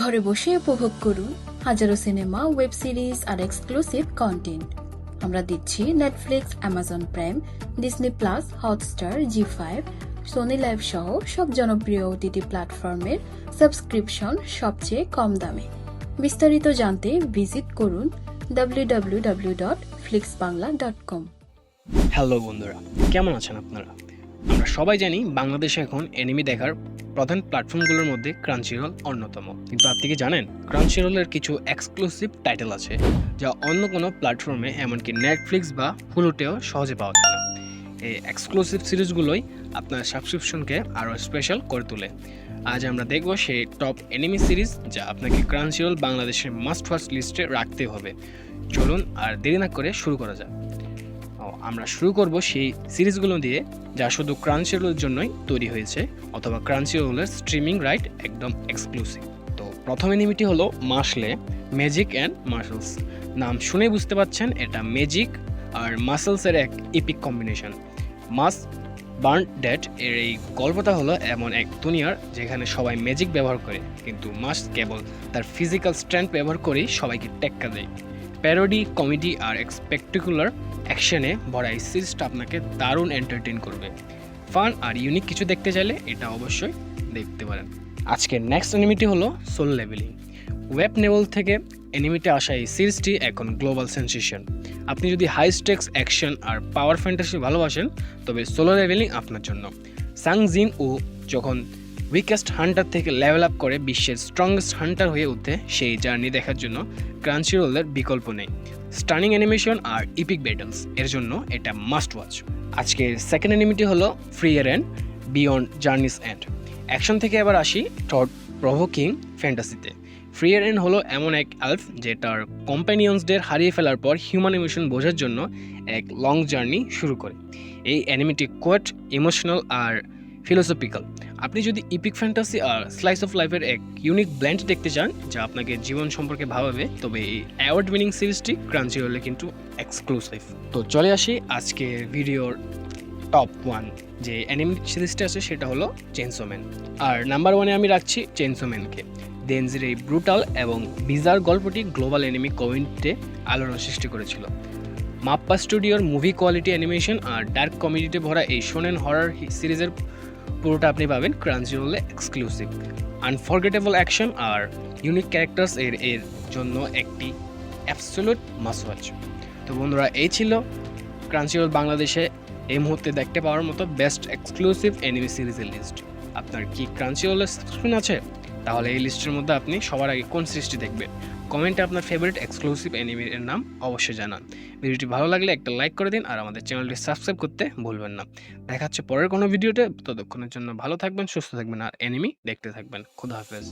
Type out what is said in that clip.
ঘরে বসে উপভোগ করুন হাজারো সিনেমা, ওয়েব সিরিজ আর এক্সক্লুসিভ কন্টেন্ট আমরা দিচ্ছি Netflix Amazon Prime Disney plus Hotstar Zee five Sony Liv সহ সব জনপ্রিয় ওটিটি প্ল্যাটফর্মের সাবস্ক্রিপশন সবচেয়ে কম দামে। বিস্তারিত জানতে ভিজিট করুন www.flixbangla.com হ্যালো বন্ধুরা, কেমন আছেন আপনারা? আমরা সবাই জানি বাংলাদেশে এখন এনিমি দেখার প্রধান প্ল্যাটফর্মগুলোর মধ্যে ক্রাঞ্চিরোল অন্যতম। কিন্তু আপনি কি জানেন ক্রাঞ্চিরোলের কিছু এক্সক্লুসিভ টাইটেল আছে, যা অন্য কোনো প্ল্যাটফর্মে, এমনকি নেটফ্লিক্স বা হুলুতেও সহজে পাওয়া যায় না। এই এক্সক্লুসিভ সিরিজগুলোই আপনার সাবস্ক্রিপশনকে আরও স্পেশাল করে তোলে। আজ আমরা দেখব সেই টপ এনিমি সিরিজ যা আপনাকে ক্রাঞ্চিরোল বাংলাদেশের মাস্ট ফার্স্ট লিস্টে রাখতে হবে। চলুন আর দেরি না করে শুরু করা যাক। আমরা শুরু করব সেই সিরিজগুলো দিয়ে, যা শুধু ক্রাঞ্চিরোলের জন্যই তৈরি হয়েছে অথবা ক্রাঞ্চি রোলের স্ট্রিমিং রাইট একদম এক্সক্লুসিভ তো প্রথম এনিমিটি হলো মাসলে ম্যাজিক অ্যান্ড মার্শালস নাম শুনে বুঝতে পাচ্ছেন এটা ম্যাজিক আর মাসেলসের এক ইপিক কম্বিনেশন মাস বার্ন ডেট এর এই গল্পটা হলো এমন এক দুনিয়ার যেখানে সবাই ম্যাজিক ব্যবহার করে, কিন্তু মাস কেবল তার ফিজিক্যাল স্ট্রেংথ ব্যবহার করেই সবাইকে টেক্কা দেয়। প্যারোডি কমেডি আর এক স্পেকটিকুলার অ্যাকশনে ভরা এই সিরিজটা আপনাকে দারুণ এন্টারটেইন করবে। ফান আর ইউনিক কিছু দেখতে চাইলে এটা অবশ্যই দেখতে পারেন। আজকের নেক্সট এনিমিটি হলো সোল লেভেলিং ওয়েব নেবল থেকে এনিমিতে আসা এই সিরিজটি এখন গ্লোবাল সেন্সেশন আপনি যদি হাই স্টেক্স অ্যাকশন আর পাওয়ার ফ্যান্টাসি ভালোবাসেন, তবে সোলো লেভেলিং আপনার জন্য। সাং জিন ও যখন উইকেস্ট হান্টার থেকে লেভেল আপ করে বিশ্বের স্ট্রংগেস্ট হান্টার হয়ে উঠে সেই জার্নি দেখার জন্য ক্রাঞ্চি রোলের বিকল্প নেই। স্টানিং অ্যানিমেশন আর ইপিক ব্যাটলস এর জন্য এটা মাস্ট ওয়াচ আজকের সেকেন্ড অ্যানিমিটি হলো Frieren and beyond journey's end action থেকে এবার আসি টট প্রভোকিং ফ্যান্টাসিতে ফ্রি এর এন্ড হলো এমন এক আলফ যে তার কম্প্যানিয়ন্সদের হারিয়ে ফেলার পর হিউম্যান ইমোশন বোঝার জন্য এক লং জার্নি শুরু করে। এই অ্যানিমিটি কোয়েট ইমোশনাল আর ফিলোসফিক্যাল আপনি যদি ইপিক ফ্যান্টাসি আর স্লাইস অফ লাইফের এক ইউনিক ব্ল্যান্ড দেখতে চান, যা আপনাকে জীবন সম্পর্কে ভাবাবে, তবে এই অ্যাওয়ার্ড উইনিং সিরিজটি ক্রাঞ্চি হলে কিন্তু এক্সক্লুসিভ তো চলে আসি আজকে ভিডিওর টপ ওয়ান যে অ্যানিমি সিরিজটা আছে, সেটা হলো চেনসোম্যান আর নাম্বার ওয়ানে আমি রাখছি চেনসোম্যানকে ডেনজির এই ব্রুটাল এবং বিজার গল্পটি গ্লোবাল এনিমি কমিউনিটিতে আলোড়ন সৃষ্টি করেছিল। মাপ্পা স্টুডিওর মুভি কোয়ালিটি অ্যানিমেশন আর ডার্ক কমেডিতে ভরা এই শোনেন হরার সিরিজের পুরোটা আপনি পাবেন ক্রাঞ্চি রোলে এক্সক্লুসিভ আনফরগেটেবল অ্যাকশন আর ইউনিক ক্যারেক্টার্স এর এর জন্য একটি অ্যাবসোলুট মাস্ট ওয়াচ তো বন্ধুরা, এই ছিল ক্রাঞ্চি রোল বাংলাদেশে এই মুহূর্তে দেখতে পাওয়ার মতো বেস্ট এক্সক্লুসিভ এনিমি সিরিজের লিস্ট আপনার কি ক্রাঞ্চি রোলের সাবস্ক্রিপশন আছে? তাহলে এই লিস্টের মধ্যে আপনি সবার আগে কোন সিরিজটি দেখবেন? কমেন্টে আপনার ফেভারিট এক্সক্লুসিভ অ্যানিমের নাম অবশ্যই জানান। ভিডিওটি ভালো লাগলে একটা লাইক করে দিন আর আমাদের চ্যানেলটি সাবস্ক্রাইব করতে ভুলবেন না। দেখা হচ্ছে পরের কোনো ভিডিওতে। ততক্ষণের জন্য ভালো থাকবেন, সুস্থ থাকবেন আর এনিমি দেখতে থাকবেন। খুদা হাফেজ।